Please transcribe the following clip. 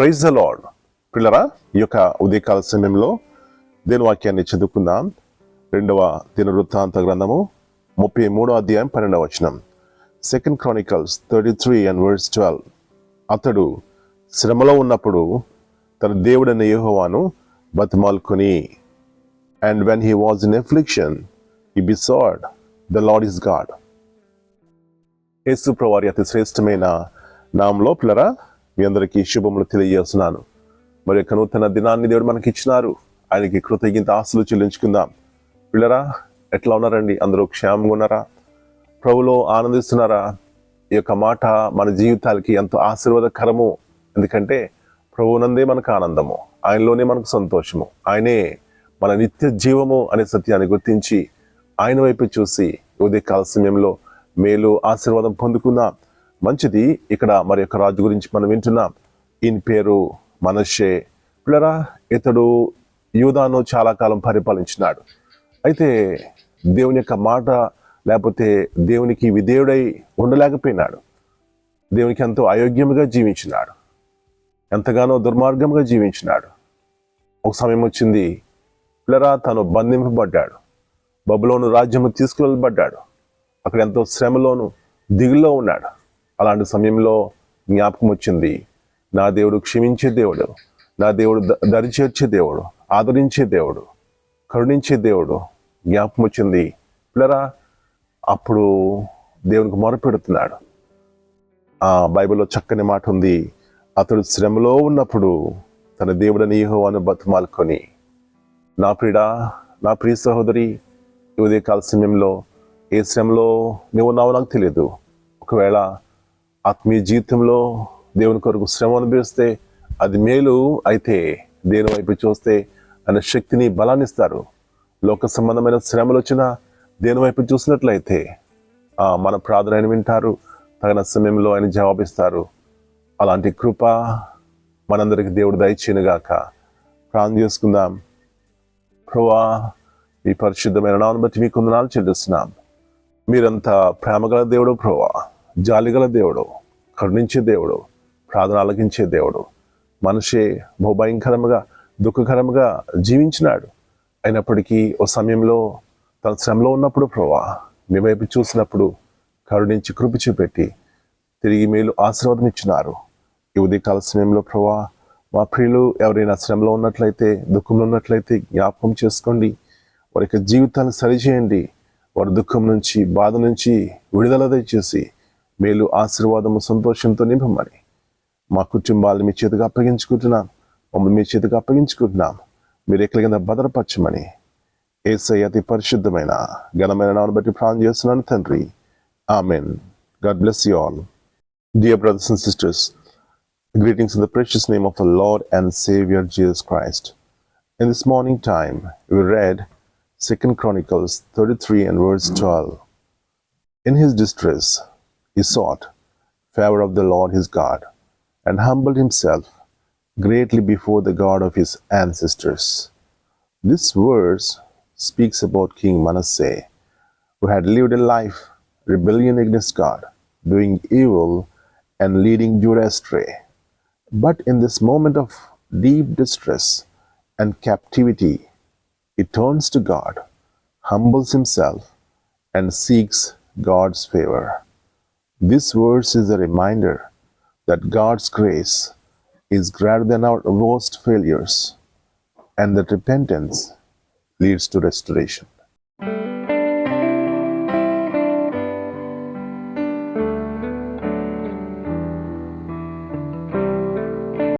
Praise the lord పిల్లరా ఈ యొక్క ఉదయకాల సమయంలో దేని వాక్యాన్ని చదువుకుందాం. రెండవ దినవృత్తాంత గ్రంథము ముప్పై మూడో అధ్యాయం పన్నెండవ వచనం. Second Chronicles thirty three and words twelve అతడు శ్రమలో ఉన్నప్పుడు తన దేవుడైన యెహోవాను బతిమాలుకొని and when he was in affliction he besought the Lord his God Yesu ప్రవారి అతి శ్రేష్టమైన నాంలో పిల్లరా మీ అందరికీ శుభములు తెలియజేస్తున్నాను. మరి యొక్క నూతన దినాన్ని దేవుడు మనకి ఇచ్చినారు ఆయనకి కృతజ్ఞత ఆస్తులు చెల్లించుకుందాం. పిల్లరా ఎట్లా ఉన్నారండి? అందరూ క్షేమంగా ఉన్నారా? ప్రభులో ఆనందిస్తున్నారా? ఈ యొక్క మాట మన జీవితాలకి ఎంతో ఆశీర్వాదకరము. ఎందుకంటే ప్రభువునందే మనకు ఆనందము. ఆయనలోనే మనకు సంతోషము. ఆయనే మన నిత్య జీవము అనే సత్యాన్ని గుర్తించి ఆయన వైపు చూసి ఉదయకాల సమయంలో మేలు ఆశీర్వాదం పొందుకుందాం. మంచిది. ఇక్కడ మరి యొక్క రాజు గురించి మనం వింటున్నాం. ఈయన పేరు మనషే పిల్లరా ఇతడు యూదాను చాలా కాలం పరిపాలించినాడు. అయితే దేవుని యొక్క మాట లేకపోతే దేవునికి విధేయుడై ఉండలేకపోయినాడు. దేవునికి ఎంతో అయోగ్యముగా జీవించినాడు. ఎంతగానో దుర్మార్గంగా జీవించినాడు. ఒక సమయం వచ్చింది. పిల్లరా తను బంధింపబడ్డాడు. బబులోను రాజ్యము తీసుకువెళ్ళబడ్డాడు. అక్కడ ఎంతో శ్రమలోను దిగుల్లో ఉన్నాడు. అలాంటి సమయంలో జ్ఞాపకం వచ్చింది. నా దేవుడు క్షమించే దేవుడు. నా దేవుడు ద- దరిచేర్చే దేవుడు. ఆదరించే దేవుడు. కరుణించే దేవుడు. జ్ఞాపకం వచ్చింది. పిల్లరా అప్పుడు దేవునికి మొరపెడుతున్నాడు. ఆ బైబిల్లో చక్కని మాట ఉంది. అతడు శ్రమలో ఉన్నప్పుడు తన దేవుడని యెహోవాను బతుమాలుకొని నా ప్రిడా నా ప్రియ సహోదరి ఉదయకాల సమయంలో ఏ శ్రమలో నువ్వు ఉన్నావో నాకు తెలియదు. ఒకవేళ ఆత్మీయ జీవితంలో దేవుని కొరకు శ్రమ అనుభవిస్తే అది మేలు అయితే దేని వైపు చూస్తే ఆయన శక్తిని బలాన్ని ఇస్తారు. లోక సంబంధమైన శ్రమలు వచ్చినా దేని వైపు చూసినట్లయితే మన ప్రార్థన ఆయన వింటారు తగిన సమయంలో ఆయన జవాబిస్తారు. అలాంటి కృప మనందరికి దేవుడు దయచేనుగాక ప్రార్థన చేసుకుందాం. ప్రభా ఈ పరిశుద్ధమైన నామను బట్టి మీకు వందనాలు చెల్లిస్తున్నాం. మీరంతా ప్రేమగల దేవుడు ప్రభా జాలిగల దేవుడు కరుణించే దేవుడు ప్రార్థన ఆలకించే దేవుడు. మనిషే భయంకరముగా దుఃఖకరముగా జీవించినాడు. అయినప్పటికీ ఓ సమయంలో తన శ్రమలో ఉన్నప్పుడు ప్రభా మీ వైపు చూసినప్పుడు కరుణించి కృప చూపెట్టి తిరిగి మేలు ఆశీర్వాదం ఇచ్చినారు ఈ ఉదయకాల సమయంలో ప్రభా మా ప్రియులు ఎవరైనా శ్రమలో ఉన్నట్లయితే దుఃఖంలో ఉన్నట్లయితే జ్ఞాపకం చేసుకోండి. వారి యొక్క జీవితాన్ని సరిచేయండి. వారి దుఃఖం నుంచి బాధ నుంచి విడుదల దయచేసి మేలు ఆశీర్వాదము సంతోషంతో నింపమని. మా కుటుంబాలను మీ చేతికి అప్పగించుకుంటున్నాం. మమ్మల్ని మీ చేతికి అప్పగించుకుంటున్నాం. మీరు ఎక్కడి కింద భద్రపరచమని. ఏసై అతి పరిశుద్ధమైన ఘనమైన నాను బట్టి ప్రాణం చేస్తున్నాను తండ్రి. Amen. God bless you all. Dear brothers and sisters Greetings in the precious name of our Lord and Savior Jesus Christ. In this morning time, we read 2 Chronicles 33 and verse 12. In his distress, he sought favor of the Lord his God and humbled himself greatly before the God of his ancestors. This verse speaks about King Manasseh, who had lived a life rebellion against God, doing evil and leading Judah astray. But in this moment of deep distress and captivity, he turns to God, humbles himself, and seeks God's favor. This verse is a reminder that God's grace is greater than our worst failures and that repentance leads to restoration.